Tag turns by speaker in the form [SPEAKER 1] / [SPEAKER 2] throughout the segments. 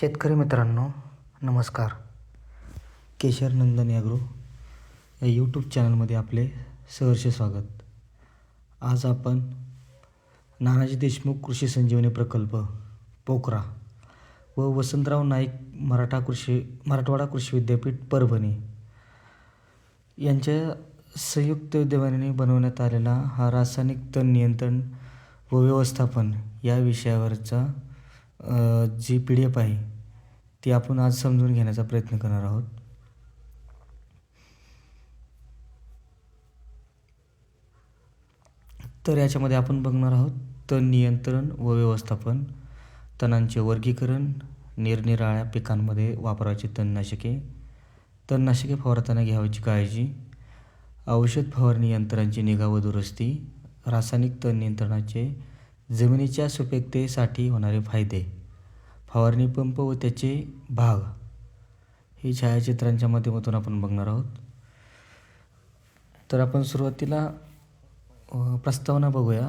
[SPEAKER 1] शेतकरी मित्रांनो नमस्कार. केशर नंदन याग्रो या यूट्यूब चॅनलमध्ये आपले सहर्ष स्वागत. आज आपण नानाजी देशमुख कृषी संजीवनी प्रकल्प पोखरा व वसंतराव नाईक मराठा कृषी मराठवाडा कृषी विद्यापीठ परभणी यांच्या संयुक्त विद्यमाने बनवण्यात आलेला हा रासायनिक तण नियंत्रण व व्यवस्थापन या विषयावरचा जी पी डी एफ आहे ती आपण आज समजून घेण्याचा प्रयत्न करणार आहोत. तर याच्यामध्ये आपण बघणार आहोत तण नियंत्रण व व्यवस्थापन तणांचे वर्गीकरण निरनिराळ्या पिकांमध्ये वापरायची तणनाशके तणनाशके फवारताना घ्यावयाची काळजी औषध फवारणी यंत्रांची निगा व दुरुस्ती रासायनिक तण नियंत्रणाचे जमिनीच्या सुपीकतेसाठी होणारे फायदे फवारणी पंप व त्याचे भाग हे छायाचित्रांच्या माध्यमातून आपण बघणार आहोत. तर आपण सुरुवातीला प्रस्तावना बघूया.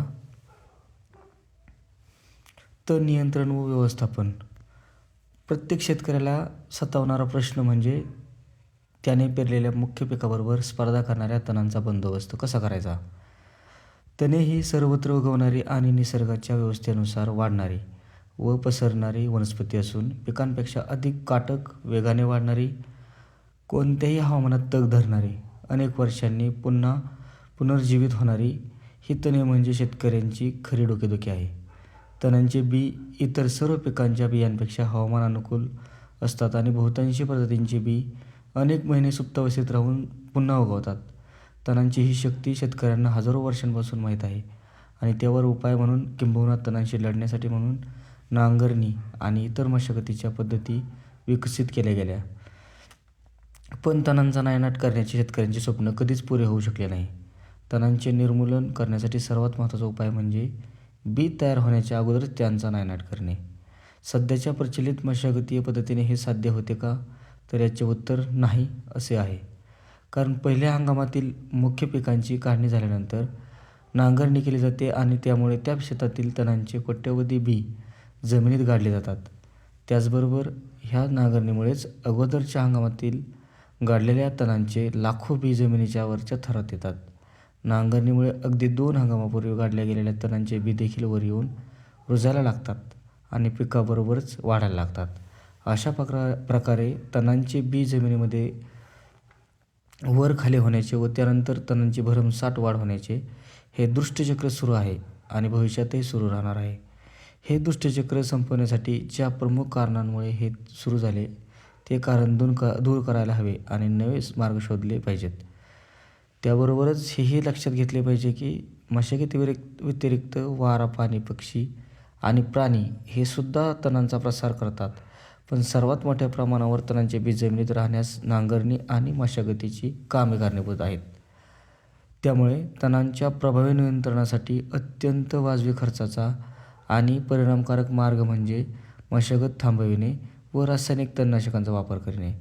[SPEAKER 1] तण नियंत्रण व व्यवस्थापन. प्रत्येक शेतकऱ्याला सतावणारा प्रश्न म्हणजे त्याने पेरलेल्या मुख्य पिकाबरोबर स्पर्धा करणाऱ्या तणांचा बंदोबस्त कसा करायचा? तणे ही सर्वत्र उगवणारी आणि निसर्गाच्या व्यवस्थेनुसार वाढणारी व पसरणारी वनस्पती असून पिकांपेक्षा अधिक काटक वेगाने वाढणारी कोणत्याही हवामानात तग धरणारी अनेक वर्षांनी पुन्हा पुनर्जीवित होणारी ही तणे म्हणजे शेतकऱ्यांची खरी डोकेदुखी आहे. तणांचे बी इतर सर्व पिकांच्या बियांपेक्षा हवामान अनुकूल असतात आणि बहुतांशी प्रजातींचे बी अनेक महिने सुप्तावस्थेत राहून पुन्हा उगवतात. तणांची ही शक्ती शेतकऱ्यांना हजारो वर्षांपासून माहीत आहे. आणि त्यावर उपाय म्हणून किंबहुना तणांशी लढण्यासाठी म्हणून नांगरणी आणि इतर मशागतीच्या पद्धती विकसित केल्या गेल्या. पण तणांचा नायनाट करण्याचे शेतकऱ्यांचे स्वप्न कधीच पुरे होऊ शकले नाही. तणांचे निर्मूलन करण्यासाठी सर्वात महत्त्वाचा उपाय म्हणजे बी तयार होण्याच्या अगोदरच त्यांचा नायनाट करणे. सध्याच्या प्रचलित मशागतीय पद्धतीने हे साध्य होते का? तर याचे उत्तर नाही असे आहे. कारण पहिल्या हंगामातील मुख्य पिकांची काढणी झाल्यानंतर नांगरणी केली जाते आणि त्यामुळे त्या शेतातील तणांचे कोट्यवधी बी जमिनीत गाडले जातात. त्याचबरोबर ह्या नांगरणीमुळेच अगोदरच्या हंगामातील गाडलेल्या तणांचे लाखो बी जमिनीच्या वरच्या थरात येतात. नांगरणीमुळे अगदी दोन हंगामापूर्वी गाडल्या गेलेल्या तणांचे बी देखील वर येऊन रुजायला लागतात आणि पिकाबरोबरच वाढायला लागतात. अशा प्रकार प्रकारे तणांचे बी जमिनीमध्ये वर खाली होण्याचे व त्यानंतर तणांची भरमसाठ वाढ होण्याचे हे दुष्टचक्र सुरू आहे आणि भविष्यातही सुरू राहणार आहे. हे दुष्टचक्र संपवण्यासाठी ज्या प्रमुख कारणांमुळे हे सुरू झाले ते कारण दूर का दूर करायला हवे आणि नवे मार्ग शोधले पाहिजेत. त्याबरोबरच हेही लक्षात घेतले पाहिजे की मशागती व्यतिरिक्त व्यतिरिक्त वारा पाणी पक्षी आणि प्राणी हे सुद्धा तणांचा प्रसार करतात. पण सर्वात मोठ्या प्रमाणावर तणांचे बीज जमिनीत राहण्यास नांगरणी आणि मशागतीची कामे कारणीभूत आहेत. त्यामुळे तणांच्या प्रभावी नियंत्रणासाठी अत्यंत वाजवी खर्चाचा आणि परिणामकारक मार्ग म्हणजे मशागत थांबविणे व रासायनिक तणनाशकांचा वापर करणे.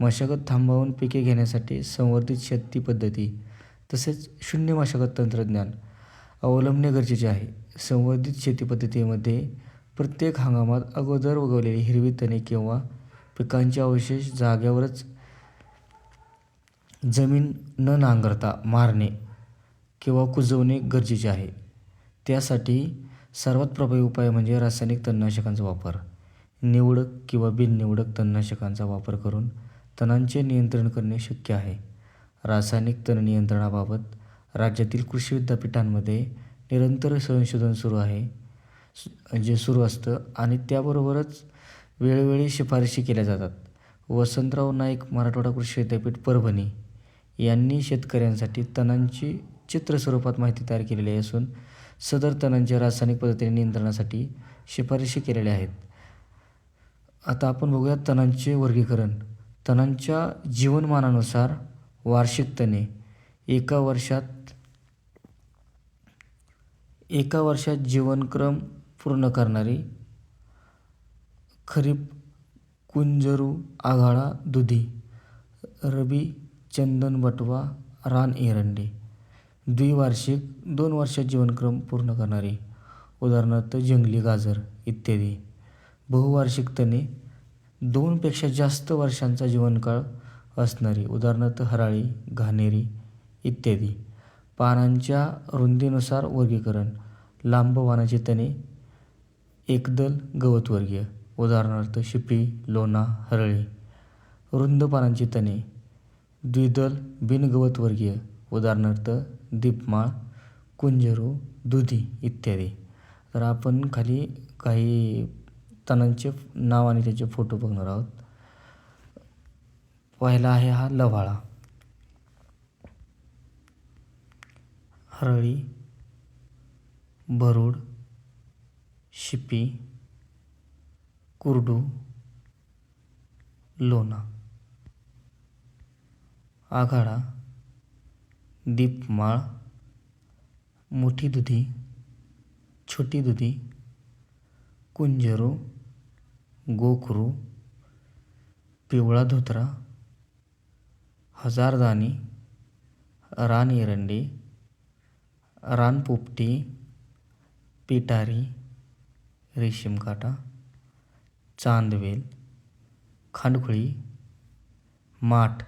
[SPEAKER 1] मशागत थांबवून पिके घेण्यासाठी संवर्धित शेती पद्धती तसेच शून्य मशागत तंत्रज्ञान अवलंबणे गरजेचे आहे. संवर्धित शेती पद्धतीमध्ये प्रत्येक हंगामात अगोदर उगवलेली हिरवी तणे किंवा पिकांचे अवशेष जाग्यावरच जमीन न नांगरता मारणे किंवा कुजवणे गरजेचे आहे. त्यासाठी सर्वात प्रभावी उपाय म्हणजे रासायनिक तणनाशकांचा वापर. निवडक किंवा बिननिवडक तणनाशकांचा वापर करून तणांचे नियंत्रण करणे शक्य आहे. रासायनिक तण नियंत्रणाबाबत राज्यातील कृषी विद्यापीठांमध्ये निरंतर संशोधन सुरू आहे. जे सुरू असतं आणि त्याबरोबरच वेळोवेळी शिफारशी केल्या जातात. वसंतराव नाईक मराठवाडा कृषी विद्यापीठ परभणी यांनी शेतकऱ्यांसाठी तणांची चित्र स्वरूपात माहिती तयार केलेली असून सदर तणांच्या रासायनिक पद्धतीने नियंत्रणासाठी शिफारशी केलेल्या आहेत. आता आपण बघूया तणांचे वर्गीकरण. तणांच्या जीवनमानानुसार वार्षिक तणे एका वर्षात एका वर्षात जीवनक्रम पूर्ण करणारी खरीप कुंजरू आघाडा दुधी रबी चंदन बटवा रान एरंडी. द्विवार्षिक दोन वर्षात जीवनक्रम पूर्ण करणारी उदाहरणार्थ जंगली गाजर इत्यादी. बहुवार्षिक तणे दोनपेक्षा जास्त वर्षांचा जीवनकाळ असणारी उदाहरणार्थ हराळी घाणेरी इत्यादी. पानांच्या रुंदीनुसार वर्गीकरण लांब वाणाची तणे एकदल गवतवर्गीय. उदाहरणार्थ शिपी लोणा हरळी. रुंद पानांची तणे द्विदल बिनगवतवर्गीय. उदाहरणार्थ दीपमाळ कुंजरू दुधी इत्यादी. तर आपण खाली काही तणांचे नाव आणि त्याचे फोटो बघणार आहोत. पहिला आहे हा लव्हाळा हरळी भरूड शिपी कुरडू लोणा आघाडा दीपमाळ मोठी दुधी छोटी दुधी कुंजरू गोखरू पिवळा धोत्रा हजारदानी रान एरंडी रानपोपटी पिटारी रेशीमकाटा चांदवेल खांडखुळी माठ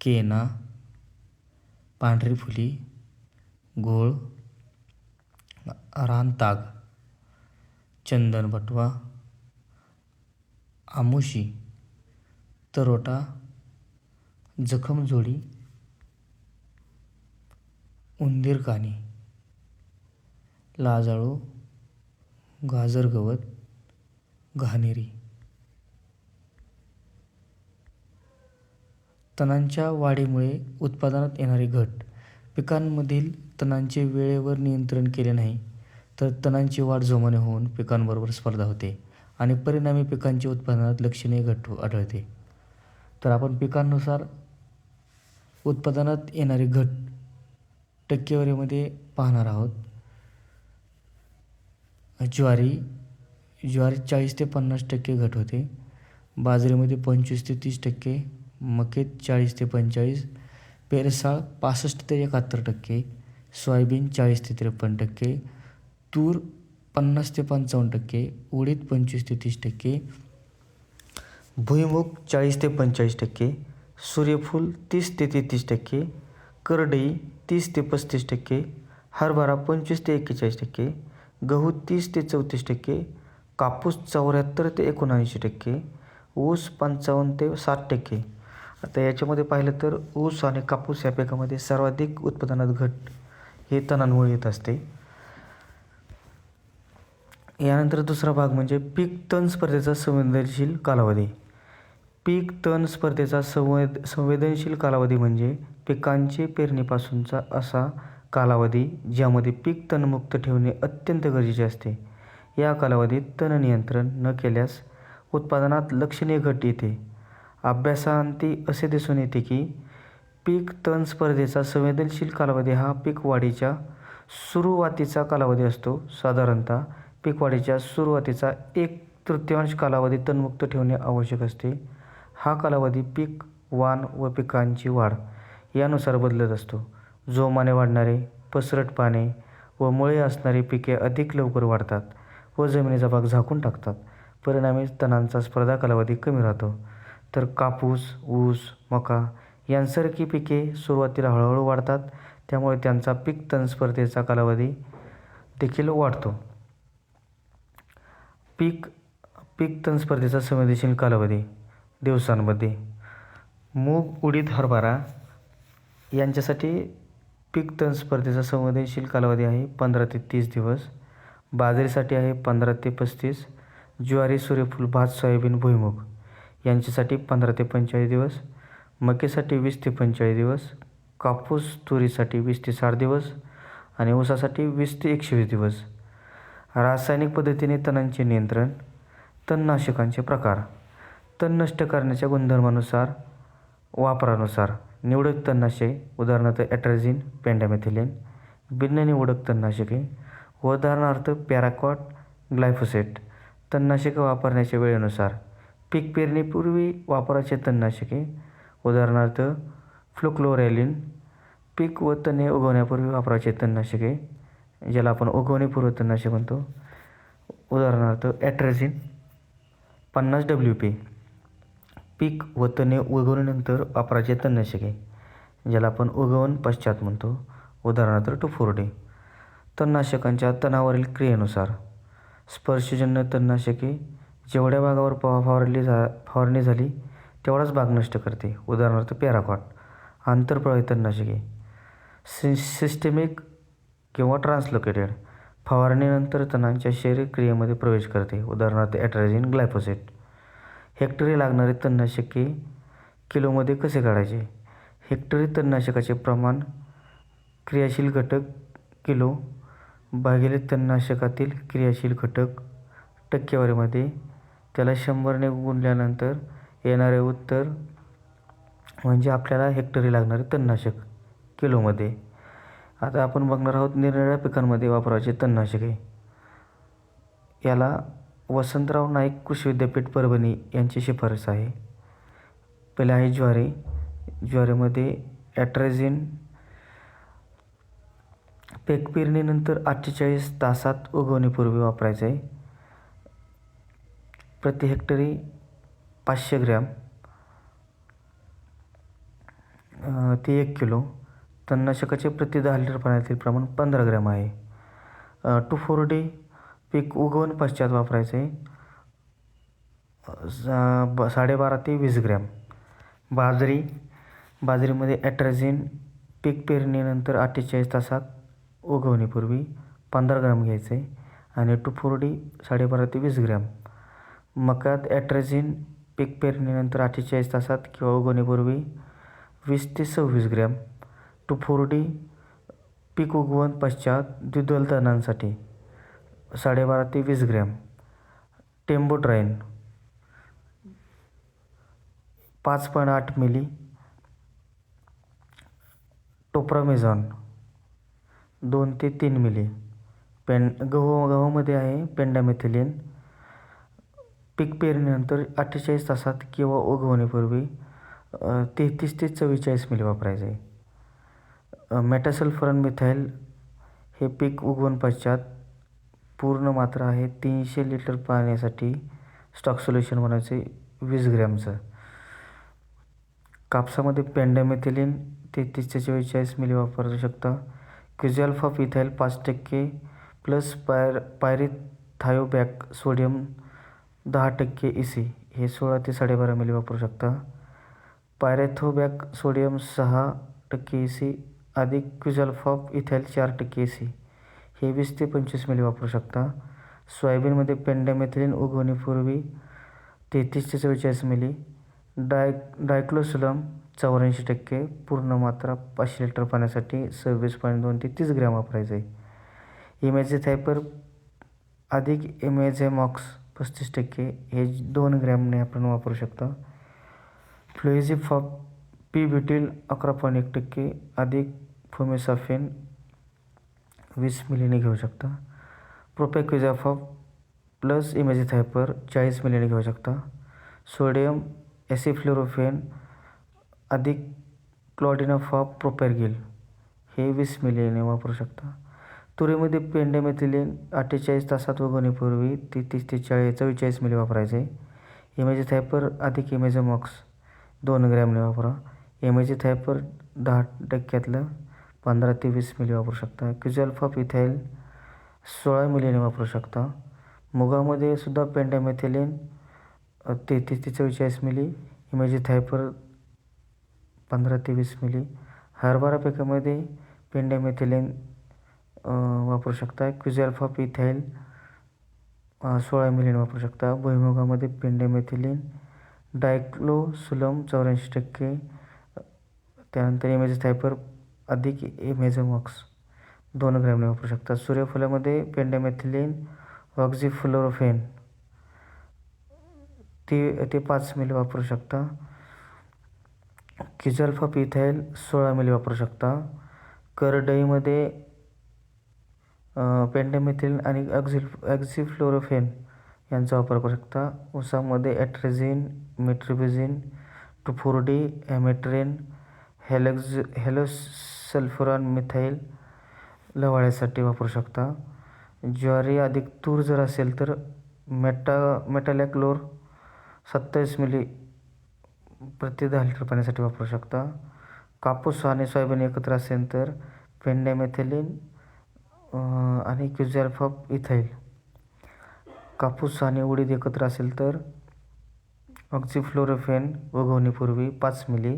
[SPEAKER 1] केना पांढरी फुली घोळ रानताग चंदनबटवा आमुशी तरोटा जखमजोडी उंदीर कानी लाजाळू गाजर गवत घाणेरी. तणांच्या वाढीमुळे उत्पादनात येणारी घट. पिकांमधील तणांचे वेळेवर नियंत्रण केले नाही तर तणांची वाढ जोमाने होऊन पिकांबरोबर स्पर्धा होते आणि परिणामी पिकांच्या उत्पादनात लक्षणीय घट आढळते. तर आपण पिकांनुसार उत्पादनात येणारी घट टक्केवारीमध्ये पाहणार आहोत. ज्वारी ज्वारी चाळीस ते पन्नास टक्के घट होते. बाजरीमध्ये पंचवीस ते तीस टक्के मकेत चाळीस ते पंचेचाळीस पेरसाळ पासष्ट ते एकाहत्तर टक्के सोयाबीन चाळीस ते त्रेपन्न टक्के तूर पन्नास ते पंचावन्न टक्के उडीद पंचवीस ते तीस टक्के भुईमुग चाळीस ते पंचेचाळीस टक्के सूर्यफूल तीस ते तेहतीस टक्के करडई तीस ते पस्तीस टक्के हरभरा पंचवीस ते एक्केचाळीस टक्के गहू तीस ते चौतीस टक्के कापूस चौऱ्याहत्तर ते एकोणऐंशी टक्के ऊस पंचावन्न ते साठ टक्के. आता याच्यामध्ये पाहिलं तर ऊस आणि कापूस या पिकामध्ये सर्वाधिक उत्पादनात घट हे तणांमुळे येत असते. यानंतर दुसरा भाग म्हणजे पीक तण स्पर्धेचा संवेदनशील कालावधी. पीक तण स्पर्धेचा संवेद संवेदनशील कालावधी म्हणजे पिकांची पेरणीपासूनचा असा कालावधी ज्यामध्ये पीक तणमुक्त ठेवणे अत्यंत गरजेचे असते. या कालावधीत तण नियंत्रण न केल्यास उत्पादनात लक्षणीय घट येते. अभ्यासांती असे दिसून येते की पीक तण स्पर्धेचा संवेदनशील कालावधी हा पीक वाढीच्या सुरुवातीचा कालावधी असतो. साधारणतः पीक वाढीच्या सुरुवातीचा एक तृतीयांश कालावधी तणमुक्त ठेवणे आवश्यक असते. हा कालावधी पीक वाण व पिकांची वाढ यानुसार बदलत असतो. जोमाने वाढणारे पसरट पाने व मुळे असणारी पिके अधिक लवकर वाढतात व जमिनीचा भाग झाकून टाकतात. परिणामी तणांचा स्पर्धा कालावधी कमी राहतो. तर कापूस ऊस मका यांसारखी पिके सुरुवातीला हळूहळू वाढतात त्यामुळे त्यांचा पीक तण स्पर्धेचा कालावधी देखील वाढतो. पीक पीक तण स्पर्धेचा संवेदनशील कालावधी दिवसांमध्ये. मूग उडीद हरभरा यांच्यासाठी पीक तण स्पर्धेचा संवेदनशील कालावधी आहे पंधरा ते तीस दिवस. बाजरीसाठी आहे पंधरा ते पस्तीस. ज्वारी सूर्यफूल भात सोयाबीन भुईमुग यांच्यासाठी पंधरा ते पंचेचाळीस दिवस. मकेसाठी वीस ते पंचेचाळीस दिवस. कापूस तुरीसाठी वीस ते साठ दिवस आणि ऊसासाठी वीस ते एकशे वीस दिवस. रासायनिक पद्धतीने तणांचे नियंत्रण तणनाशकांचे प्रकार तण नष्ट करण्याच्या गुणधर्मानुसार वापरानुसार निवडक तणनाशके उदाहरणार्थ ॲट्रॅझिन पेंडामेथिलिन. भिन्न निवडक तणनाशके उदाहरणार्थ पॅराकॉट ग्लायफोसेट. तणनाशके वापरण्याच्या वेळेनुसार पीक पेरणीपूर्वी वापराचे तणनाशके उदाहरणार्थ फ्लुक्लोरॅलिन. पीक व तणे उगवण्यापूर्वी वापराचे तणनाशके ज्याला आपण उगवणीपूर्व तणनाशक म्हणतो. उदाहरणार्थ ॲट्रेझिन पन्नास डब्ल्यू पी पीक व तणे उगवल्यानंतर वापराचे तणनाशके ज्याला आपण उगवण पश्चात म्हणतो. उदाहरणार्थ टू तणनाशकांच्या तणावरील क्रियेनुसार स्पर्शजन्य तणनाशके जेवढ्या भागावर फवा फवारली जा फवारणी झाली तेवढाच भाग नष्ट करते. उदाहरणार्थ पॅराकॉट आंतरप्रवाही तणनाशके. सि सिस्टेमिक किंवा ट्रान्सलोकेटेड फवारणीनंतर तणांच्या शरीर क्रियेमध्ये प्रवेश करते. उदाहरणार्थ ॲट्रॅझिन ग्लायफोसेट. हेक्टरी लागणारे तणनाशके किलोमध्ये कसे काढायचे? हेक्टरी तणनाशकाचे प्रमाण क्रियाशील घटक किलो भागिले तणनाशकातील क्रियाशील घटक टक्केवारीमध्ये. त्याला शंभरने गुणल्यानंतर येणारे उत्तर म्हणजे आपल्याला हेक्टरी लागणारे तणनाशक किलोमध्ये. आता आपण बघणार आहोत निरनिराळ्या पिकांमध्ये वापरायचे तणनाशके. याला वसंतराव नाईक कृषी विद्यापीठ परभणी यांची शिफारस आहे. पहिलं आहे ज्वारी. ज्वारीमध्ये ॲट्रेझिन पीक पेरणीनंतर अठ्ठेचाळीस तासात उगवणीपूर्वी वापरायचं. आहे प्रति हेक्टरी पाचशे ग्रॅम. ते एक किलो. तणनाशकाचे प्रति दहा लिटर पाण्यातील प्रमाण पंधरा ग्रॅम आहे. टू फोर डे पीक उगवण पश्चात वापरायचे. ब साडेबारा ते वीस ग्रॅम. बाजरी बाजरीमध्ये ॲट्रॅझिन पीक पेरणीनंतर अठ्ठेचाळीस तासात उगवणीपूर्वी पंधरा ग्रॅम घ्यायचे आणि टू फोर साडेबारा ते वीस ग्रॅम. मकात ॲट्रॅझिन पीक पेरणीनंतर अठ्ठेचाळीस तासात किंवा उगवण्यापूर्वी वीस ते सव्वीस ग्रॅम. टू फोर पीक उगवण पश्चात द्विदल तणांसाठी साडेबारा ते वीस ग्रॅम. टेम्बोट्राईन पाच पॉईंट आठ मिली. टोप्रामेझॉन दोन ते तीन मिली. पेन गहू गव्हामध्ये आहे पेंडामेथिलिन. पीक पेरणीनंतर अठ्ठेचाळीस तासात किंवा उगवण्यापूर्वी तेहतीस ते चव्वेचाळीस मिली वापरायचे. आहे मेटासल्फरन मिथाईल हे पीक उगवण पश्चात पूर्ण मात्रा आहे तीनशे लिटर पाण्यासाठी स्टॉक सोल्युशन बनायचे वीस ग्रॅमचं. कापसामध्ये पेंडामेथिलिन तेहतीस ते चव्वेचाळीस मिली वापरू शकता. क्युझॅल्फा इथाईल पाच टक्के प्लस पायर पायरिथायोबॅक सोडियम दहा टक्के ई सी हे सोळा ते साडेबारा मिली वापरू शकता. पायरेथोबॅक सोडियम सहा टक्के ई सी अधिक क्युझॅल्फॉफ इथाईल चार टक्के ए सी हे वीस ते पंचवीस मिली वापरू शकता. सोयाबीनमध्ये पेंडामेथिलिन उगवण्यापूर्वी तेहतीस ते चव्वेचाळीस मिली. डाय डायक्लोसुलम चौऱ्याऐंशी टक्के पूर्ण मात्रा पाचशे लिटर पाण्यासाठी सव्वीस पॉईंट दोन ते तीस ग्रॅम वापरायचं आहे. इमॅझेथायपर अधिक इमेझेमॉक्स पस्तीस टक्के हे दोन ग्रॅमने आपण वापरू शकता. फ्लोइझिफॉप पी बिटील अकरा पॉईंट एक टक्के अधिक फोमेसाफेन वीस मिलीने घेऊ शकता. प्रोपॅक्विझाफॉप प्लस इमेजिथायपर चाळीस मिलीने घेऊ शकता. सोडियम ॲसिफ्लोरोफेन अधिक क्लॉडिनाफॉप प्रोपॅरगिल हे वीस मिलीने वापरू शकता. तुरीमध्ये पेंडेमेथिलिन अठ्ठेचाळीस तासात उगवण्यापूर्वी ती तीस ते चाळीस चव्वेचाळीस मिली वापरायचे. इमेजिथायपर अधिक इमेजमॉक्स दोन ग्रॅमने वापरा. इमेजिथायपर दहा टक्क्यातलं पंधरा ते वीस मिली वापरू शकता. क्युझल्फॉप इथाईल सोळा मिलीने वापरू शकता. मुगामध्ये सुद्धा पेंडामेथिलिन तेहतीस ते चव्वेचाळीस मिली इमेजिथायपर पंधरा ते वीस मिली. हरभरा पिकामध्ये पेंडामेथिलिन वापरू शकता. क्विझॅल्फॉप इथाईल सोळा मिलीने वापरू शकता. भुईमुगामध्ये पेंडेमेथिलिन डायक्लोसुलम चौऱ्याऐंशी टक्के त्यानंतर इमेजिथायपर अधिक इमेझोमॉक्स दोन ग्रॅमने वापरू शकता. सूर्यफुलामध्ये पेंडेमेथिलिन ऑक्झिफ्लोरोफेन ते ते पाच मिली वापरू शकता. किझल्फा पिथाईल सोळा मिली वापरू शकता. करडईमध्ये पेंडेमेथिलिन आणि ॲक्झिल ऑक्झिफ्लोरोफेन यांचा वापर करू शकता. उसामध्ये ॲट्रेझिन मेट्रिबिझिन टुफोर्डी ॲमेट्रेन हेलेक्झ हेलोसल्फुरॉन मिथाईल लवाळ्यासाठी वापरू शकता. ज्वारी अधिक तूर जर असेल तर मेटा मेटालॅक्लोर सत्तावीस मिली प्रति दहा लिटर पाण्यासाठी वापरू शकता. कापूस आणि सोयाबीन एकत्र असेल तर पेंडेमेथेलिन आणि क्युझॅल्फॉप इथाईल कापूस आणि उडीद एकत्र असेल तर ऑक्झिफ्लोरोफेन उगवणीपूर्वी पाच मिली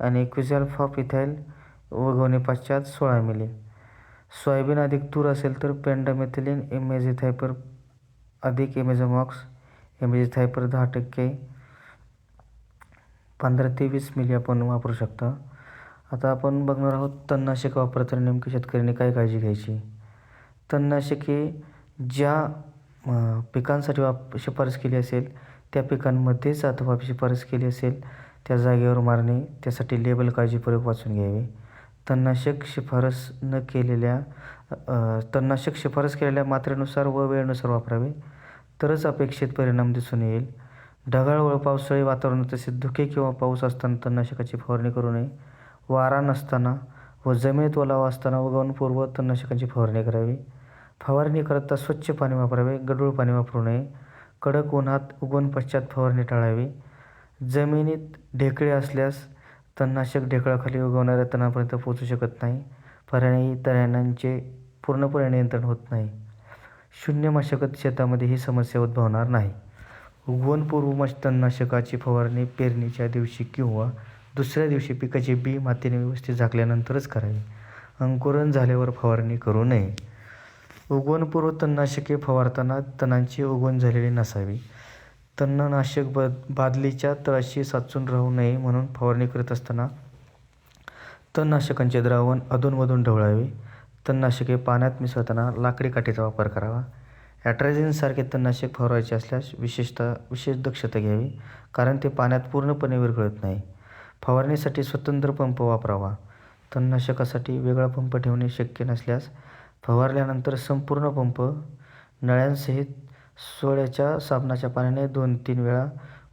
[SPEAKER 1] आणि क्विझॅल्फॉप इथाईल वगवणे पश्चात सोळा मिली. सोयाबीन अधिक तूर असेल तर पेंडामेथिलिन इमेझिथायपर अधिक इमेझोमॉक्स इमेझिथायपर दहा टक्के पंधरा ते वीस मिली आपण वापरू शकता. आता आपण बघणार आहोत तणनाशक वापरताना नेमकी शेतकऱ्यांनी काय काळजी घ्यायची? तणनाशके ज्या पिकांसाठी वाप शिफारस केली असेल त्या पिकांमध्येच अथवा शिफारस केली असेल त्या जागेवर मारणे त्यासाठी लेबल काळजीपूर्वक वाचून घ्यावे. तणनाशक शिफारस न केलेल्या तणनाशक शिफारस केलेल्या मात्रेनुसार व वेळेनुसार वापरावे. तरच अपेक्षित परिणाम दिसून येईल. ढगाळ व पावसाळी वातावरण तसेच धुके किंवा पाऊस असताना तणनाशकाची फवारणी करू नये. वारा नसताना व जमिनीत ओलावा असताना उगवणपूर्व तणनाशकाची फवारणी करावी. फवारणी करता स्वच्छ पाणी वापरावे. गढूळ पाणी वापरू नये. कडक उन्हात उगवण पश्चात फवारणी टाळावी. जमिनीत ढेकळे असल्यास तणनाशक ढेकळाखाली उगवणाऱ्या तणापर्यंत पोहोचू शकत नाही. पर्यायी तणांचे पूर्णपणे नियंत्रण होत नाही. शून्य मशागत शेतामध्ये ही समस्या उद्भवणार नाही. उगवणपूर्व मश तणनाशकाची फवारणी पेरणीच्या दिवशी किंवा दुसऱ्या दिवशी पिकाचे बी मातीने व्यवस्थित झाकल्यानंतरच करावी. अंकुरण झाल्यावर फवारणी करू नये. उगवणपूर्व तणनाशके फवारताना तणांची उगवण झालेली नसावी. तणनाशक ब बादलीच्या तळाशी साचून राहू नये म्हणून फवारणी करत असताना तणनाशकांचे द्रावण अधूनमधून ढवळावे. तणनाशके पाण्यात मिसळताना लाकडी काठीचा वापर करावा. ॲट्रॅझिनसारखे तणनाशक फवारायचे असल्यास विशेषतः विशेष दक्षता घ्यावी कारण ते पाण्यात पूर्णपणे विरघळत नाही. फवारणीसाठी स्वतंत्र पंप वापरावा. तणनाशकासाठी वेगळा पंप ठेवणे शक्य नसल्यास फवारल्यानंतर संपूर्ण पंप नळ्यांसहित सोळ्याच्या साबणाच्या पाण्याने दोन तीन वेळा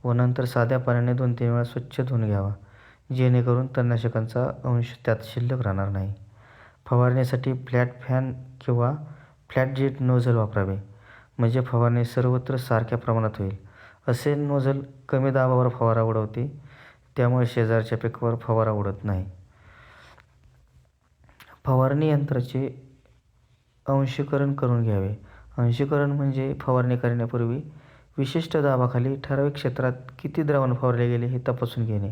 [SPEAKER 1] व नंतर साध्या पाण्याने दोन तीन वेळा स्वच्छ धुवून घ्यावा जेणेकरून तणनाशकांचा अंश त्यात शिल्लक राहणार नाही. फवारणीसाठी फ्लॅट फॅन किंवा फ्लॅट जेट नोझल वापरावे म्हणजे फवारणी सर्वत्र सारख्या प्रमाणात होईल. असे नोझल कमी दाबावर फवारा उडवते त्यामुळे शेजारच्या पिकावर फवारा उडत नाही. फवारणी यंत्राचे अंशीकरण करून घ्यावे. अंशीकरण म्हणजे फवारणी करण्यापूर्वी विशिष्ट दाबाखाली ठराविक क्षेत्रात किती द्रावण फवारले गेले हे तपासून घेणे.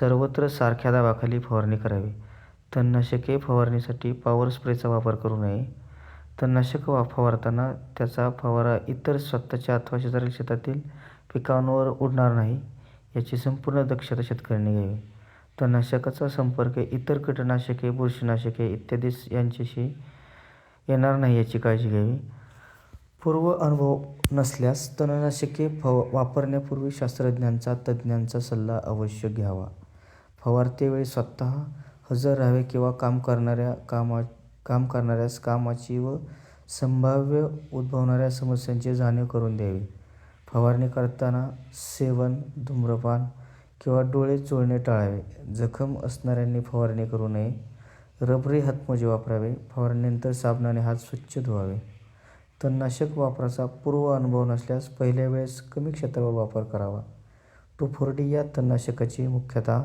[SPEAKER 1] सर्वत्र सारख्या दाबाखाली फवारणी करावी. तणनाशके फवारणीसाठी पॉवर स्प्रेचा वापर करू नये. तणनाशक वा फवारताना त्याचा फवारा इतर स्वतःच्या अथवा शेजारील शेतातील पिकांवर उडणार नाही याची संपूर्ण दक्षता शेतकऱ्यांनी घ्यावी. तणनाशकाचा संपर्क इतर कीटकनाशके बुरशीनाशके इत्यादी यांच्याशी येणार नाही याची काळजी घ्यावी. पूर्व अनुभव नसल्यास तणनाशके फव वापरण्यापूर्वी शास्त्रज्ञांचा तज्ज्ञांचा सल्ला अवश्य घ्यावा. फवारतेवेळी स्वतः हजर राहावे किंवा काम करणाऱ्या कामा काम करणाऱ्यास कामाची व संभाव्य उद्भवणाऱ्या समस्यांची जाणीव करून द्यावी. फवारणी करताना सेवन धूम्रपान किंवा डोळे चोळणे टाळावे. जखम असणाऱ्यांनी फवारणी करू नये. रबरी हातमोजे वापरावे. फवारणीनंतर साबणाने हात स्वच्छ धुवावे. तणनाशक वापराचा पूर्व अनुभव नसल्यास पहिल्या वेळेस कमी क्षेत्रावर वापर करावा. टुफोर्डी या तणनाशकाची मुख्यतः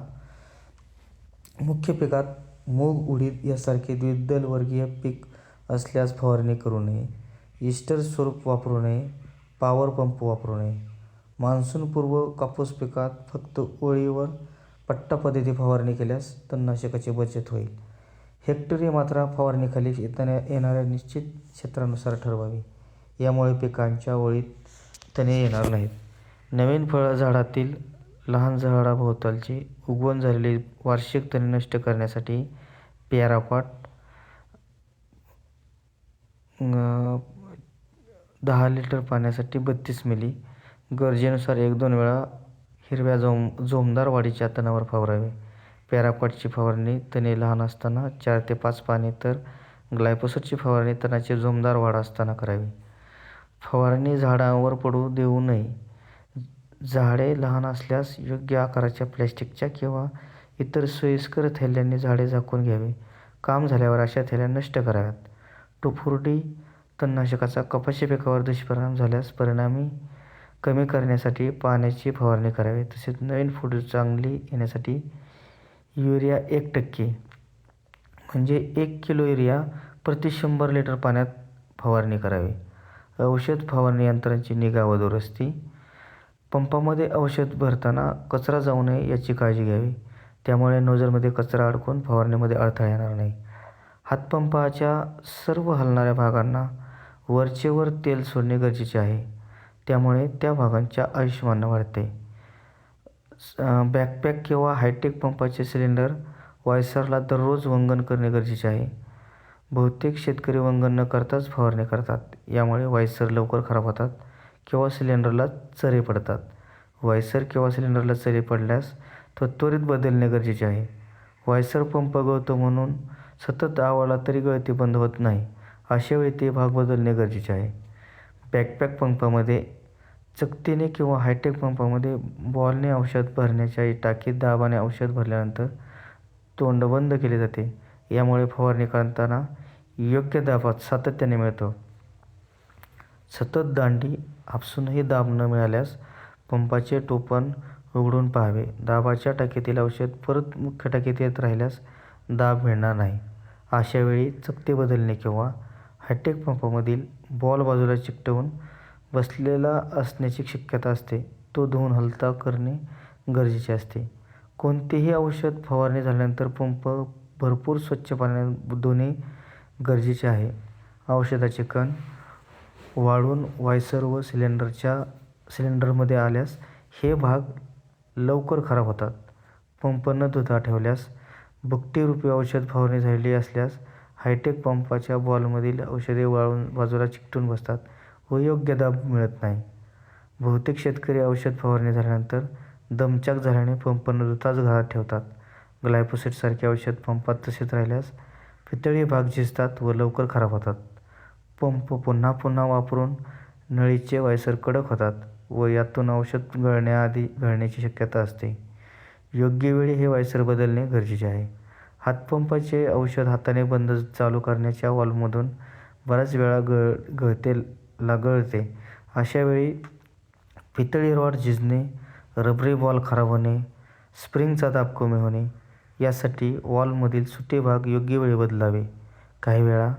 [SPEAKER 1] मुख्य पिकात मूग उडीद यासारखे द्विदलवर्गीय पीक असल्यास फवारणी करू नये. इस्टर स्वरूप वापरू नये पॉवर पंप वापरू नये. मान्सूनपूर्व कापूस पिकात फक्त ओळीवर पट्टा पद्धती फवारणी केल्यास तणनाशकाची बचत होईल. हेक्टरी मात्रा फवारणीखाली येताना येणाऱ्या निश्चित क्षेत्रानुसार ठरवावी. यामुळे पिकांच्या ओळीत तणे येणार नाहीत. नवीन फळ झाडातील लहान झाडाभोवतालची उगवण झालेली वार्षिक तणे नष्ट करण्यासाठी पॅरापाट दहा लिटर पाण्यासाठी बत्तीस मिली गरजेनुसार एक दोन वेळा हिरव्या जोम जोमदार वाढीच्या तणावर फवारावे. पॅराकॉटची फवारणी तणे लहान असताना चार ते पाच पाने तर ग्लायफोसटची फवारणी तणाची जोमदार वाढ असताना करावी. फवारणी झाडांवर पडू देऊ नये. झाडे लहान असल्यास योग्य आकाराच्या प्लॅस्टिकच्या किंवा इतर सोयीस्कर थैल्यांनी झाडे झाकून घ्यावे. काम झाल्यावर अशा थैल्या नष्ट कराव्यात. टुफुर्डी तणनाशकाचा कपाशी पिकावर दुष्परिणाम झाल्यास परिणामी कमी करण्यासाठी पाण्याची फवारणी करावी. तसेच नवीन फुलं चांगली येण्यासाठी युरिया एक टक्के. म्हणजे एक किलो युरिया प्रति शंभर लिटर पाण्यात फवारणी करावी. औषध फवारणी यंत्रांची निगा व दुरुस्ती. पंपामध्ये औषध भरताना कचरा जाऊ नये याची काळजी घ्यावी. त्यामुळे नोजलमध्ये कचरा अडकून फवारणीमध्ये अडथळा येणार नाही. हातपंपाच्या सर्व हलणाऱ्या भागांना वरचेवर तेल सोडणे गरजेचे आहे. त्यामुळे त्या भागांच्या आयुष्यमान वाढते. बॅकपॅक किंवा हायटेक पंपाचे सिलेंडर वायसरला दररोज वंगण करणे गरजेचे आहे. बहुतेक शेतकरी वंगण न करताच फवारणी करतात. यामुळे वायसर लवकर खराब होतात किंवा सिलेंडरला चरे पडतात. वायसर किंवा सिलेंडरला चरे पडल्यास तो त्वरित बदलणे गरजेचे आहे. वायसर पंप गळतो म्हणून सतत आवाला तरी गळती बंद होत नाही. अशा वेळी ते भाग बदलणे गरजेचे आहे. बॅकपॅक पंपामध्ये चकतीने किंवा हायटेक पंपामध्ये बॉलने औषध भरण्याच्या टाकीत दाबाने औषध भरल्यानंतर तोंड बंद केले जाते. यामुळे फवारणी करताना योग्य दाबात सातत्याने मिळतो. सतत दांडी आपसूनही दाब न मिळाल्यास पंपाचे टोपण उघडून पाहावे. दाबाच्या टाकीतील औषध परत मुख्य टाकीत येत राहिल्यास दाब मिळणार नाही. अशावेळी चकते बदलणे किंवा हायटेक पंपामधील बॉल बाजूला चिकटवून बसलेला असण्याची शक्यता असते. तो धुवून हलता करणे गरजेचे असते. कोणतेही औषध फवारणी झाल्यानंतर पंप भरपूर स्वच्छ पाण्याने धुणे गरजेचे आहे. औषधाचे कण वाळून वायसर व सिलेंडरच्या सिलेंडरमध्ये आल्यास हे भाग लवकर खराब होतात. पंप न धुता ठेवल्यास भुकटीरूपी औषध फवारणी झालेली असल्यास हायटेक पंपाच्या बॉलमधील औषधे वाळून बाजूला चिकटून बसतात. व योग्य दाब मिळत नाही. बहुतेक शेतकरी औषध फवारणी झाल्यानंतर दमचाक झाल्याने पंप न धुताच घरात ठेवतात. ग्लायफोसेटसारखे औषध पंपात तसेच राहिल्यास पितळी भाग झिजतात व लवकर खराब होतात. पंप पुन्हा पुन्हा वापरून नळीचे वायसर कडक होतात व यातून औषध गळण्याआधी गळण्याची शक्यता असते. योग्य वेळी हे वायसर बदलणे गरजेचे आहे. हातपंपाचे औषध हाताने बंद चालू करण्याच्या वॉल्वमधून बऱ्याच वेळा गळ गळते ला गळते अशावेळी पितळी रॉड झिजणे रबरी बॉल खराब होणे स्प्रिंगचा दाब कमी होणे यासाठी वॉलमधील सुटे भाग योग्य वेळी बदलावे. काही वेळा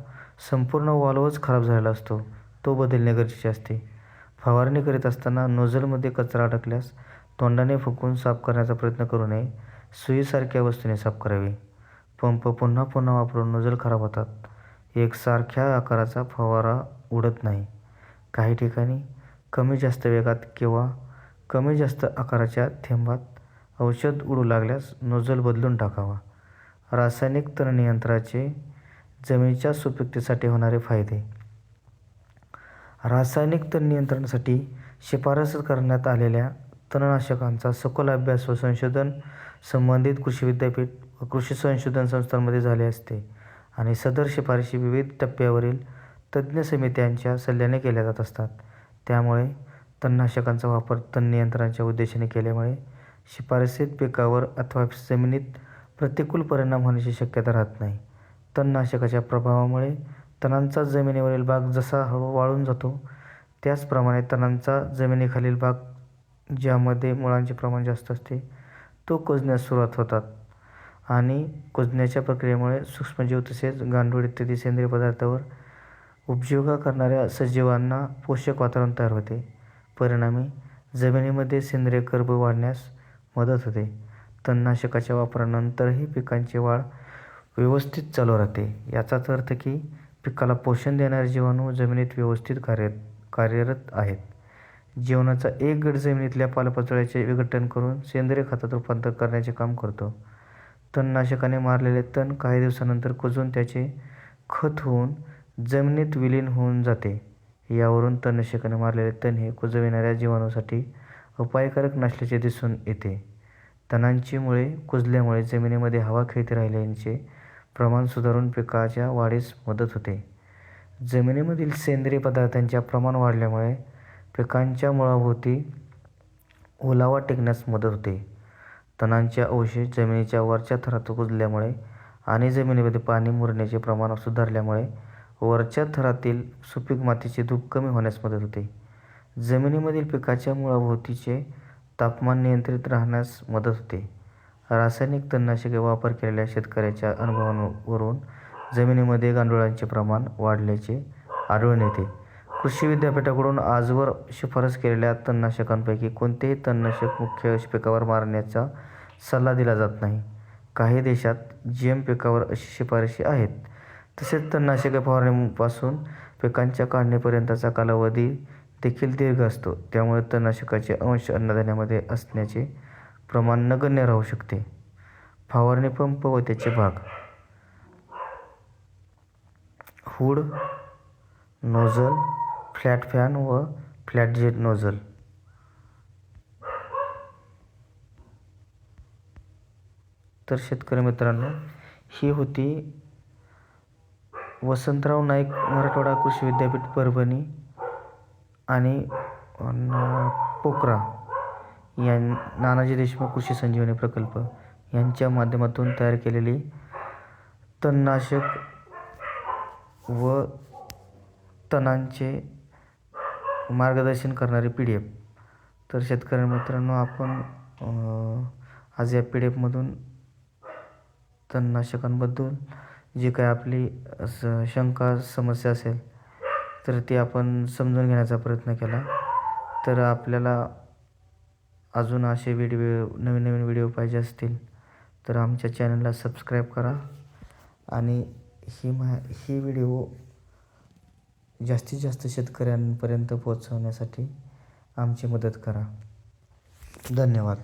[SPEAKER 1] संपूर्ण वॉलवच खराब झालेला असतो तो बदलणे गरजेचे असते. फवारणी करीत असताना नोझलमध्ये कचरा अडकल्यास तोंडाने फुकून साफ करण्याचा प्रयत्न करू नये सुईसारख्या वस्तूने साफ करावे. पंप पुन्हा पुन्हा वापरून नोझल खराब होतात. एकसारख्या आकाराचा फवारा उडत नाही. काही ठिकाणी कमी जास्त वेगात किंवा कमी जास्त आकाराच्या थेंबात औषध उडू लागल्यास नोझल बदलून टाकावा. रासायनिक तणनियंत्राचे जमिनीच्या सुपीकतेसाठी होणारे फायदे. रासायनिक तण नियंत्रणासाठी शिफारस करण्यात आलेल्या तणनाशकांचा सखोल अभ्यास व संशोधन संबंधित कृषी विद्यापीठ व कृषी संशोधन संस्थांमध्ये झाले असते आणि सदर शिफारशी विविध टप्प्यावरील तज्ज्ञ समित्यांच्या सल्ल्याने केल्या जात असतात. त्यामुळे तणनाशकांचा वापर तण नियंत्रणाच्या उद्देशाने केल्यामुळे शिफारसीत पिकावर अथवा जमिनीत प्रतिकूल परिणाम होण्याची शक्यता राहत नाही. तणनाशकाच्या प्रभावामुळे तणांचा जमिनीवरील भाग जसा हळू वाळून जातो त्याचप्रमाणे तणांचा जमिनीखालील भाग ज्यामध्ये मुळांचे प्रमाण जास्त असते तो कुजण्यास सुरुवात होतात. आणि कुजण्याच्या प्रक्रियेमुळे सूक्ष्मजीव तसेच गांडूळ इत्यादी सेंद्रिय पदार्थावर उपजीविका करणाऱ्या सजीवांना पोषक वातावरण तयार होते. परिणामी जमिनीमध्ये सेंद्रिय कर्ब वाढण्यास मदत होते. तणनाशकाच्या वापरानंतरही पिकांची वाढ व्यवस्थित चालू राहते. याचाच अर्थ की पिकाला पोषण देणारे जीवाणू जमिनीत व्यवस्थित कार्य कार्यरत आहेत. जीवनाचा एक गट जमिनीतल्या पालपाचोळ्याचे विघटन करून सेंद्रिय खतात रूपांतर करण्याचे काम करतो. तणनाशकाने मारलेले तण काही दिवसानंतर कुजून त्याचे खत होऊन जमिनीत विलीन होऊन जाते. यावरून तणनाशकाने मारलेले तण हे कुजविणाऱ्या जीवाणूसाठी अपायकारक नसल्याचे दिसून येते. तणांची मुळे कुजल्यामुळे जमिनीमध्ये हवा खेळती राहिल्याचे प्रमाण सुधारून पिकाच्या वाढीस मदत होते. जमिनीमधील सेंद्रिय पदार्थांच्या प्रमाण वाढल्यामुळे पिकांच्या मुळाभोवती ओलावा टिकण्यास मदत होते. तणांचे अवशेष जमिनीच्या वरच्या थरात कुजल्यामुळे आणि जमिनीमध्ये पाणी मुरण्याचे प्रमाण सुधारल्यामुळे वरच्या थरातील सुपीक मातीची धूप कमी होण्यास मदत होते. जमिनीमधील पिकाच्या मुळाभोवतीचे तापमान नियंत्रित राहण्यास मदत होते. रासायनिक तणनाशके वापर केलेल्या शेतकऱ्याच्या अनुभवांवरून जमिनीमध्ये गांडुळांचे प्रमाण वाढल्याचे आढळून येते. कृषी विद्यापीठाकडून आजवर शिफारस केलेल्या तणनाशकांपैकी कोणतेही तणनाशक मुख्य पिकावर मारण्याचा सल्ला दिला जात नाही. काही देशात जी एम पिकावर अशी शिफारशी आहेत. तसेच तणनाशके फवारणीपासून पिकांच्या काढणीपर्यंतचा कालावधी देखील दीर्घ असतो. त्यामुळे तणनाशकाचे अंश अन्नधान्यामध्ये असण्याचे प्रमाण नगण्य राहू शकते. फवारणी पंप व त्याचे भाग. हुड नोझल फ्लॅट फॅन व फ्लॅट जेट नोझल. तर शेतकरी मित्रांनो ही होती वसंतराव नाईक मराठवाडा कृषी विद्यापीठ परभणी आणि पोकरा पोखरा या नानाजी देशमुख कृषी संजीवनी प्रकल्प यांच्या माध्यमातून तयार केलेली तणनाशक व तणांचे मार्गदर्शन करणारी पी डी एफ. तर शेतकरी मित्रांनो आपण आज या पी डी एफमधून तणनाशकांबद्दल जी काय आपली स शंका समस्या असेल तर ती आपण समजून घेण्याचा प्रयत्न केला. तर आपल्याला अजून असे व्हिडिओ नवीन नवीन व्हिडिओ पाहिजे असतील तर आमच्या चॅनलला सबस्क्राईब करा. आणि ही मा ही व्हिडिओ जास्तीत जास्त शेतकऱ्यांपर्यंत पोहोचवण्यासाठी आमची मदत करा. धन्यवाद.